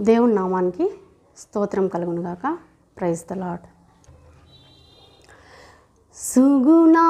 దేవుని నామానికి స్తోత్రం కలుగునుగాక. Praise the lord Suguna